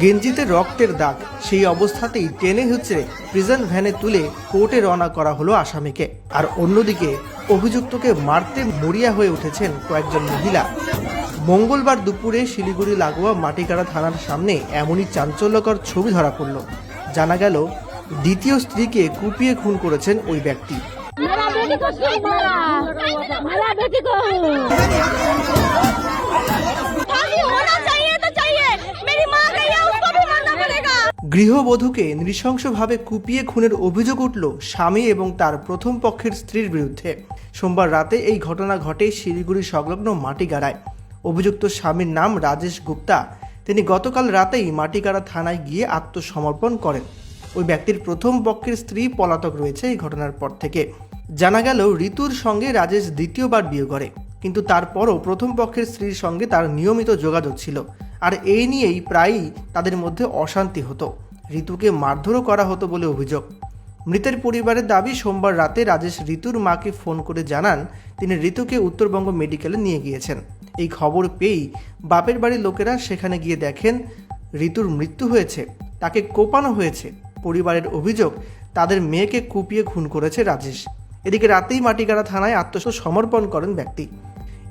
গেঞ্জিতে রক্তের দাগ, সেই অবস্থাতেই টেনে হচ্ছে প্রিজন ভ্যানে তুলে কোর্টে রওনা করা হলো আসামিকে। আর অন্যদিকে, অভিযুক্তকে মারতে মরিয়া হয়ে উঠেছেন কয়েকজন মহিলা। মঙ্গলবার দুপুরে শিলিগুড়ি লাগোয়া মাটিকাড়া থানার সামনে এমনই চাঞ্চল্যকর ছবি ধরা পড়ল। জানা গেল, দ্বিতীয় স্ত্রীকে কুপিয়ে খুন করেছেন ওই ব্যক্তি। মারা বেটি কো গৃহবধূকে নৃশংসভাবে কুপিয়ে খুনের অভিযোগ উঠল স্বামী এবং তার প্রথম পক্ষের স্ত্রীর বিরুদ্ধে। সোমবার রাতে এই ঘটনা ঘটে শিলিগুড়ি সংলগ্ন মাটিগাড়ায়। অভিযুক্ত স্বামীর নাম রাজেশ গুপ্তা। তিনি গতকাল রাতেই মাটিগাড়া থানায় গিয়ে আত্মসমর্পণ করেন। ওই ব্যক্তির প্রথম পক্ষের স্ত্রী পলাতক রয়েছে এই ঘটনার পর থেকে। জানা গেল, ঋতুর সঙ্গে রাজেশ দ্বিতীয়বার বিয়ে করে। কিন্তু তারপরও প্রথম পক্ষের স্ত্রীর সঙ্গে তার নিয়মিত যোগাযোগ ছিল। আর এই নিয়েই প্রায়ই তাদের মধ্যে অশান্তি হতো। ঋতুকে মারধরও করা হতো বলে অভিযোগ। মৃতের পরিবারের দাবি, সোমবার রাতে রাজেশ ঋতুর মাকে ফোন করে জানান, তিনি ঋতুকে উত্তরবঙ্গ মেডিকেলে নিয়ে গিয়েছেন। এই খবর পেয়েই বাপের বাড়ির লোকেরা সেখানে গিয়ে দেখেন, ঋতুর মৃত্যু হয়েছে, তাকে কোপানো হয়েছে। পরিবারের অভিযোগ, তাদের মেয়েকে কুপিয়ে খুন করেছে রাজেশ। এদিকে রাতেই মাটিগাড়া থানায় আত্মসমর্পণ করেন ব্যক্তি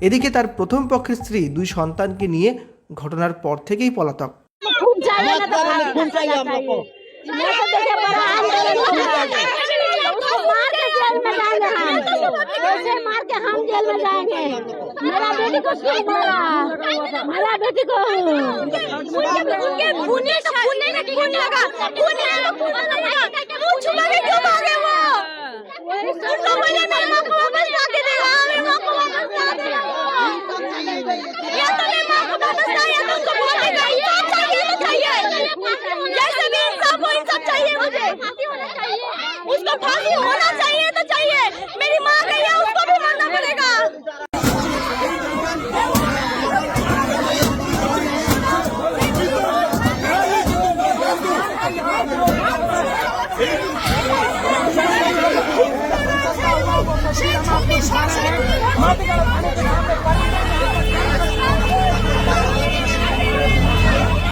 এদিকে তার প্রথম পক্ষের স্ত্রী দুই সন্তানকে নিয়ে ঘটনার পর থেকেই পলাতক खूब चाहिए ना तो खून चाहिए हम लोग को मैं तो देखे बड़ा आंदोलन होगा उसको मार के जेल में जाएंगे हम वैसे मार के हम जेल में जाएंगे मेरा बेटी को क्यों मारा मेरा बेटी को उनके खूने से खूने में खून लगा खून लगा या तो मैं माँ को वापस ला या तो उसको बोल ಮಾತುಗಳ